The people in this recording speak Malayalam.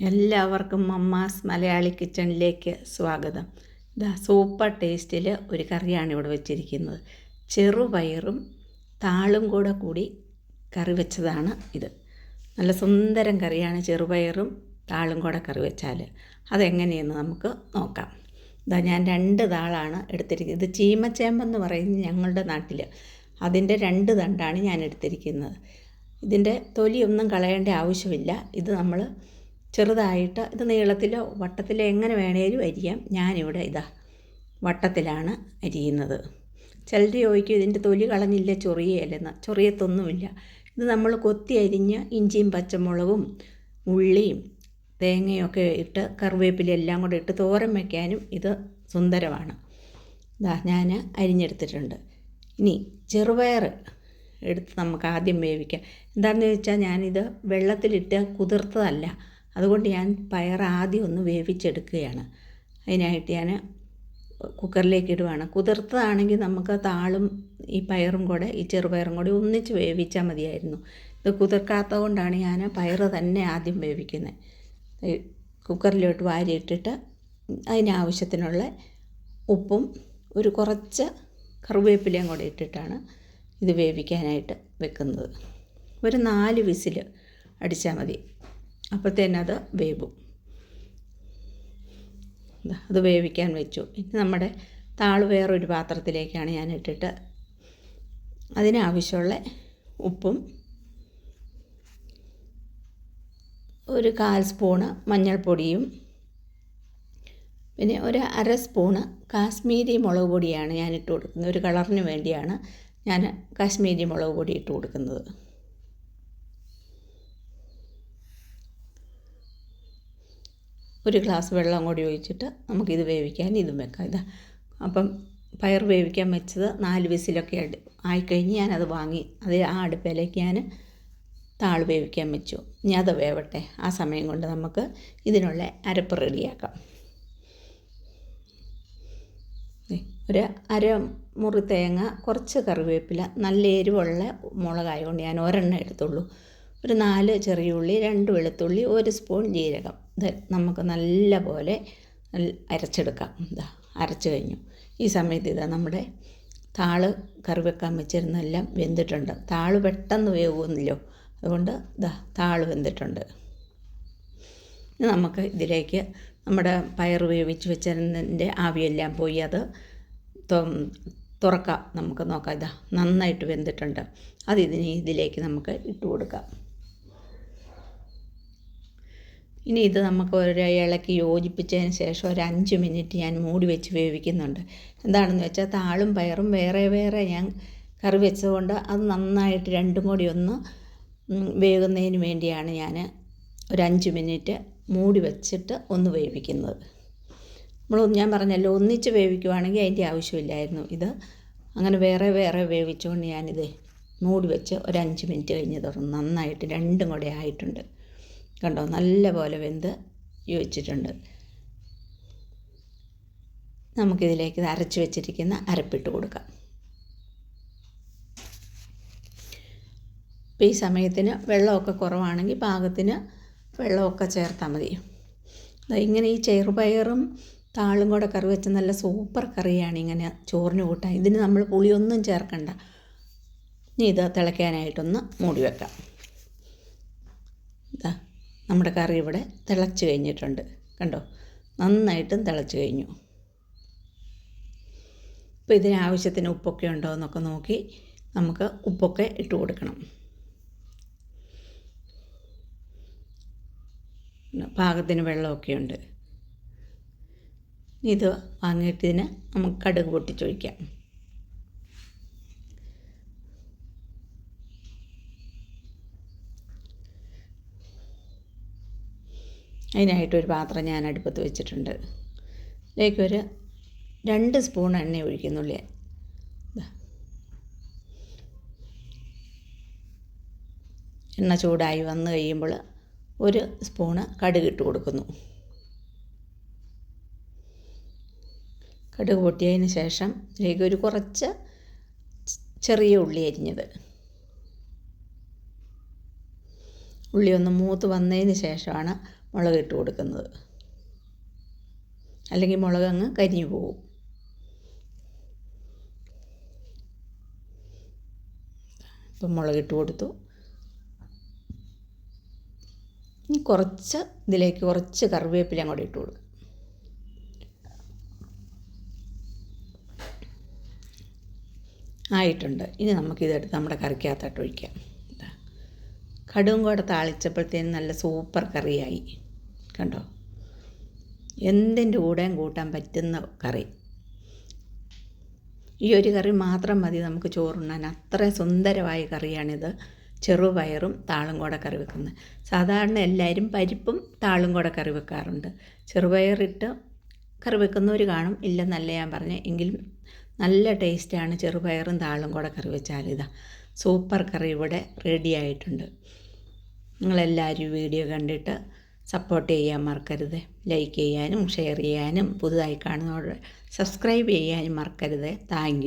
എല്ലാവർക്കും മമ്മാസ് മലയാളി കിച്ചണിലേക്ക് സ്വാഗതം. ഇതാ സൂപ്പർ ടേസ്റ്റിൽ ഒരു കറിയാണ് ഇവിടെ വെച്ചിരിക്കുന്നത്. ചെറുപയറും താളും കൂടെ കൂടി കറി വെച്ചതാണ് ഇത്. നല്ല സുന്ദരം കറിയാണ് ചെറുപയറും താളും കൂടെ കറി വെച്ചാൽ അതെങ്ങനെയെന്ന് നമുക്ക് നോക്കാം. ഇതാ ഞാൻ രണ്ട് താളാണ് എടുത്തിരിക്കുന്നത്. ഇത് ചീമച്ചേമ്പെന്ന് പറയുന്നത് ഞങ്ങളുടെ നാട്ടിൽ അതിന്റെ രണ്ട് തണ്ടാണ് ഞാൻ എടുത്തിരിക്കുന്നത്. ഇതിന്റെ തൊലിയൊന്നും കളയേണ്ട ആവശ്യമില്ല. ഇത് നമ്മൾ ചെറുതായിട്ട് ഇത് നീളത്തിലോ വട്ടത്തിലോ എങ്ങനെ വേണേലും അരിയാം. ഞാനിവിടെ ഇതാ വട്ടത്തിലാണ് അരിയുന്നത്. ചിലർ ചോദിക്കും ഇതിന്റെ തൊലി കളഞ്ഞില്ല ചൊറിയല്ലെന്ന് ചൊറിയത്തൊന്നുമില്ല. ഇത് നമ്മൾ കൊത്തി അരിഞ്ഞ് ഇഞ്ചിയും പച്ചമുളകും ഉള്ളിയും തേങ്ങയൊക്കെ ഇട്ട് കറിവേപ്പിലെല്ലാം കൂടെ ഇട്ട് തോരൻ വയ്ക്കാനും ഇത് സുന്ദരമാണ്. ഇതാ ഞാൻ അരിഞ്ഞെടുത്തിട്ടുണ്ട്. ഇനി ചെറുപയർ എടുത്ത് നമുക്ക് ആദ്യം വേവിക്കാം. എന്താണെന്ന് ചോദിച്ചാൽ ഞാനിത് വെള്ളത്തിലിട്ട് കുതിർത്തതല്ല. അതുകൊണ്ട് ഞാൻ പയർ ആദ്യം ഒന്ന് വേവിച്ചെടുക്കുകയാണ്. അതിനായിട്ട് ഞാൻ കുക്കറിലേക്ക് ഇടുവാണ്. കുതിർത്തതാണെങ്കിൽ നമുക്ക് താളും ഈ പയറും കൂടെ ഈ ചെറുപയറും കൂടി ഒന്നിച്ച് വേവിച്ചാൽ മതിയായിരുന്നു. ഇത് കുതിർക്കാത്തത് കൊണ്ടാണ് ഞാൻ പയർ തന്നെ ആദ്യം വേവിക്കുന്നത്. കുക്കറിലോട്ട് വാരിയിട്ടിട്ട് അതിനാവശ്യത്തിനുള്ള ഉപ്പും ഒരു കുറച്ച് കറിവേപ്പിലയും കൂടെ ഇട്ടിട്ടാണ് ഇത് വേവിക്കാനായിട്ട് വെക്കുന്നത്. ഒരു നാല് വിസിൽ അടിച്ചാൽ മതി. അപ്പോഴത്തേനും അത് വേവും. അത് വേവിക്കാൻ വെച്ചു. ഇനി നമ്മുടെ താൾ വേറൊരു പാത്രത്തിലേക്കാണ് ഞാൻ ഇട്ടിട്ട് അതിനാവശ്യമുള്ള ഉപ്പും ഒരു കാൽ സ്പൂണ് മഞ്ഞൾപ്പൊടിയും പിന്നെ ഒരു അര സ്പൂണ് കാശ്മീരി മുളക് പൊടിയാണ് ഞാൻ ഇട്ട് കൊടുക്കുന്നത്. ഒരു കളറിന് വേണ്ടിയാണ് ഞാൻ കാശ്മീരി മുളക് പൊടി ഇട്ട് കൊടുക്കുന്നത്. ഒരു ഗ്ലാസ് വെള്ളം കൂടി ഒഴിച്ചിട്ട് നമുക്കിത് വേവിക്കാൻ ഇതും വെക്കാം. ഇതാ. അപ്പം പയർ വേവിക്കാൻ വെച്ചത് നാല് വിസിലൊക്കെ ആയിക്കഴിഞ്ഞ് ഞാനത് വാങ്ങി അത് ആ അടുപ്പിലേക്ക് ഞാൻ താൾ വേവിക്കാൻ വെച്ചു. ഇനി അത് വേവട്ടെ. ആ സമയം കൊണ്ട് നമുക്ക് ഇതിനുള്ള അരപ്പ് റെഡിയാക്കാം. ഒരു അര മുറി തേങ്ങ കുറച്ച് കറിവേപ്പില നല്ല എരിവുള്ള മുളകായതുകൊണ്ട് ഞാൻ ഒരെണ്ണം എടുത്തുള്ളൂ. ഒരു നാല് ചെറിയ ഉള്ളി രണ്ട് വെളുത്തുള്ളി ഒരു സ്പൂൺ ജീരകം. ഇത് നമുക്ക് നല്ല പോലെ അരച്ചെടുക്കാം. ഇതാ അരച്ചു കഴിഞ്ഞു. ഈ സമയത്ത് ഇതാ നമ്മുടെ താൾ കറി വെക്കാൻ വെച്ചിരുന്നെല്ലാം വെന്തിട്ടുണ്ട്. താൾ പെട്ടെന്ന് വേവുന്നില്ലോ. അതുകൊണ്ട് ഇതാ താൾ വെന്തിട്ടുണ്ട്. നമുക്ക് ഇതിലേക്ക് നമ്മുടെ പയർ വേവിച്ച് വെച്ചതിന്റെ ആവിയെല്ലാം പോയി അത് തുറക്കാം. നമുക്ക് നോക്കാം. ഇതാ നന്നായിട്ട് വെന്തിട്ടുണ്ട്. അത് ഇതിന് ഇതിലേക്ക് നമുക്ക് ഇട്ട് കൊടുക്കാം. ഇനി ഇത് നമുക്ക് ഒരു ഇളക്കി യോജിപ്പിച്ചതിന് ശേഷം ഒരു അഞ്ച് മിനിറ്റ് ഞാൻ മൂടി വെച്ച് വേവിക്കുന്നുണ്ട്. എന്താണെന്ന് വെച്ചാൽ താളും പയറും വേറെ വേറെ ഞാൻ കറി വെച്ചതുകൊണ്ട് അത് നന്നായിട്ട് രണ്ടും കൂടി ഒന്ന് വേകുന്നതിന് വേണ്ടിയാണ് ഞാൻ ഒരു അഞ്ച് മിനിറ്റ് മൂടി വെച്ചിട്ട് ഒന്ന് വേവിക്കുന്നത്. നമ്മൾ ഞാൻ പറഞ്ഞല്ലോ ഒന്നിച്ച് വേവിക്കുവാണെങ്കിൽ അതിന്റെ ആവശ്യമില്ലായിരുന്നു ഇത്. അങ്ങനെ വേറെ വേറെ വേവിച്ചുകൊണ്ട് ഞാനിത് മൂടി വെച്ച് ഒരു അഞ്ച് മിനിറ്റ് കഴിഞ്ഞ് തുറന്ന് നന്നായിട്ട് രണ്ടും കൂടെ ആയിട്ടുണ്ട്. കണ്ടോ? നല്ല പോലെ വെന്ത് യോജിച്ചിട്ടുണ്ട്. നമുക്കിതിലേക്ക് അരച്ച് വെച്ചിരിക്കുന്ന അരപ്പിട്ട് കൊടുക്കാം. ഇപ്പോൾ ഈ സമയത്തിന് വെള്ളമൊക്കെ കുറവാണെങ്കിൽ പാകത്തിന് വെള്ളമൊക്കെ ചേർത്താൽ മതി. ഇങ്ങനെ ഈ ചെറുപയറും താളും കൂടെ കറി വെച്ച നല്ല സൂപ്പർ കറിയാണ് ഇങ്ങനെ ചോറിന് കൂട്ടാൻ. ഇതിന് നമ്മൾ പുളിയൊന്നും ചേർക്കണ്ട. ഇനി ഇത് തിളയ്ക്കാനായിട്ടൊന്ന് മൂടി വെക്കാം. ഇതാ നമ്മുടെ കറി ഇവിടെ തിളച്ച് കഴിഞ്ഞിട്ടുണ്ട്. കണ്ടോ? നന്നായിട്ടും തിളച്ച് കഴിഞ്ഞു. ഇപ്പോൾ ഇതിനാവശ്യത്തിന് ഉപ്പൊക്കെ ഉണ്ടോ എന്നൊക്കെ നോക്കി നമുക്ക് ഉപ്പൊക്കെ ഇട്ട് കൊടുക്കണം. പാകത്തിന് വെള്ളമൊക്കെ ഉണ്ട്. ഇത് വാങ്ങിയിട്ടതിന് നമുക്ക് കടുക് പൊട്ടിച്ചൊഴിക്കാം അതിനായിട്ടൊരു പാത്രം ഞാൻ അടുപ്പത്ത് വെച്ചിട്ടുണ്ട് ഇതിലേക്കൊരു രണ്ട് സ്പൂൺ എണ്ണ ഒഴിക്കുന്നുള്ളി എണ്ണ ചൂടായി വന്നു കഴിയുമ്പോൾ ഒരു സ്പൂണ് കടുക് ഇട്ട് കൊടുക്കുന്നു. കടുക് പൊട്ടിയതിന് ശേഷം ഇതിലേക്ക് ഒരു കുറച്ച് ചെറിയ ഉള്ളി അരിഞ്ഞത്. ഉള്ളി ഒന്ന് മൂത്ത് വന്നതിന് ശേഷമാണ് മുളക് ഇട്ട് കൊടുക്കുന്നത്. അല്ലെങ്കിൽ മുളക് അങ്ങ് കരിഞ്ഞു പോകും. ഇപ്പം മുളകിട്ട് കൊടുത്തു. ഇനി കുറച്ച് ഇതിലേക്ക് കുറച്ച് കറിവേപ്പില അങ്ങോട്ട് ഇട്ട് കൊടുക്കും. ആയിട്ടുണ്ട്. ഇനി നമുക്കിതെടുത്ത് നമ്മുടെ കറിക്കകത്തോട്ട് ഒഴിക്കാം. കടുകും കൂടെ താളിച്ചപ്പോഴത്തേനും നല്ല സൂപ്പർ കറിയായി. കണ്ടോ? എന്തിന്റെ കൂടെയും കൂട്ടാൻ പറ്റുന്ന കറി. ഈ ഒരു കറി മാത്രം മതി നമുക്ക് ചോറുണ്ണാൻ. അത്രയും സുന്ദരമായ കറിയാണിത്. ചെറുപയറും താളും കൂടെ കറി വെക്കുന്നത്. സാധാരണ എല്ലാവരും പരിപ്പും താളും കൂടെ കറി വെക്കാറുണ്ട്. ചെറുപയറിട്ട് കറി വെക്കുന്നവർ കാണും. ഇല്ലെന്നല്ല ഞാൻ പറഞ്ഞു. എങ്കിലും നല്ല ടേസ്റ്റാണ് ചെറുപയറും താളും കൂടെ കറി വെച്ചാൽ ഇതാ. സൂപ്പർ കറി ഇവിടെ റെഡി ആയിട്ടുണ്ട്. നിങ്ങളെല്ലാവരും വീഡിയോ കണ്ടിട്ട് സപ്പോർട്ട് ചെയ്യാൻ മറക്കരുത്. ലൈക്ക് ചെയ്യാനും ഷെയർ ചെയ്യാനും പുതുതായി കാണുന്നവർ സബ്സ്ക്രൈബ് ചെയ്യാനും മറക്കരുത്. താങ്ക്